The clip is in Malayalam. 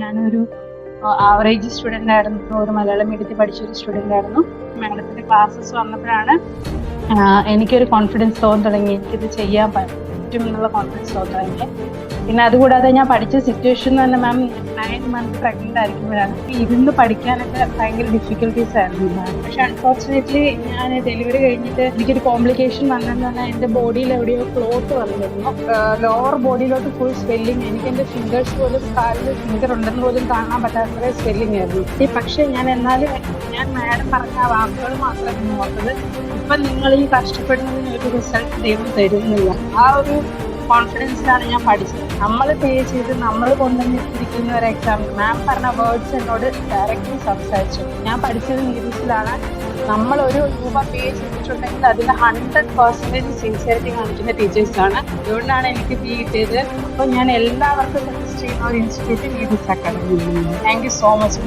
ഞാനൊരു ആവറേജ് സ്റ്റുഡന്റ് ആയിരുന്നു. ഒരു മലയാളം മീഡിയത്തിൽ പഠിച്ച ഒരു സ്റ്റുഡന്റ് ആയിരുന്നു. മാഡത്തിന്റെ ക്ലാസ്സസ് വന്നപ്പോഴാണ് എനിക്കൊരു കോൺഫിഡൻസ് തോന്നി തുടങ്ങി എനിക്കിത് ചെയ്യാൻ പറ്റും എന്നുള്ള കോൺഫിഡൻസ് തോന്നി തുടങ്ങി പിന്നെ അതുകൂടാതെ ഞാൻ പഠിച്ച സിറ്റുവേഷൻ എന്ന് പറഞ്ഞാൽ മാം നയൻ മന്ത് പ്രഗ്നന്റ് ആയിരിക്കുമ്പോഴാണ് ഇരുന്ന് പഠിക്കാനൊക്കെ ഭയങ്കര ഡിഫിക്കൽട്ടീസ് ആയിരുന്നു മാം പക്ഷെ അൺഫോർച്ചുനേറ്റ്ലി ഞാൻ ഡെലിവറി കഴിഞ്ഞിട്ട് എനിക്കൊരു കോംപ്ലിക്കേഷൻ വന്നതെന്ന് പറഞ്ഞാൽ എന്റെ ബോഡിയിൽ എവിടെയോ ക്ലോത്ത് വന്നിരുന്നു. ലോവർ ബോഡിയിലോട്ട് ഫുൾ സ്വെല്ലിങ് എനിക്ക് എന്റെ ഫിംഗേഴ്സ് പോലും കാലിൽ ഫിംഗർ ഉണ്ടെന്ന് പോലും കാണാൻ പറ്റാത്ത സ്വെല്ലിങ് ആയിരുന്നു. പക്ഷേ ഞാൻ എന്നാലും ഞാൻ മാഡം പറഞ്ഞ ആ വാക്കുകൾ മാത്രമേ ഓർത്തത് ഇപ്പം നിങ്ങൾ ഈ കഷ്ടപ്പെടുന്നതിന് ഒരു റിസൾട്ട് ദൈവം തരുന്നില്ല. ആ ഒരു കോൺഫിഡൻസിലാണ് ഞാൻ പഠിച്ചത്. നമ്മൾ പേ ചെയ്ത് നമ്മൾ കൊണ്ടുവന്നിരിക്കുന്ന ഒരു എക്സാം മാം പറഞ്ഞ വേർഡ്സ് എന്നോട് ഡയറക്റ്റ്ലി സംസാരിച്ചു. ഞാൻ പഠിച്ചത് ഇംഗ്ലീഷിലാണ് നമ്മൾ ഒരു രൂപ പേ ചെയ്തിട്ടുണ്ടെങ്കിൽ അതിന് ഹൺഡ്രഡ് പെർസെന്റേജ് സിൻസിയറിറ്റി കാണിക്കുന്ന ടീച്ചേഴ്സാണ് അതുകൊണ്ടാണ് എനിക്ക് പി കിട്ടിയത്. അപ്പോൾ ഞാൻ എല്ലാവർക്കും സജസ്റ്റ് ചെയ്യുന്ന ഒരു ഇൻസ്റ്റിറ്റ്യൂട്ട് ഈ this academy thank you so much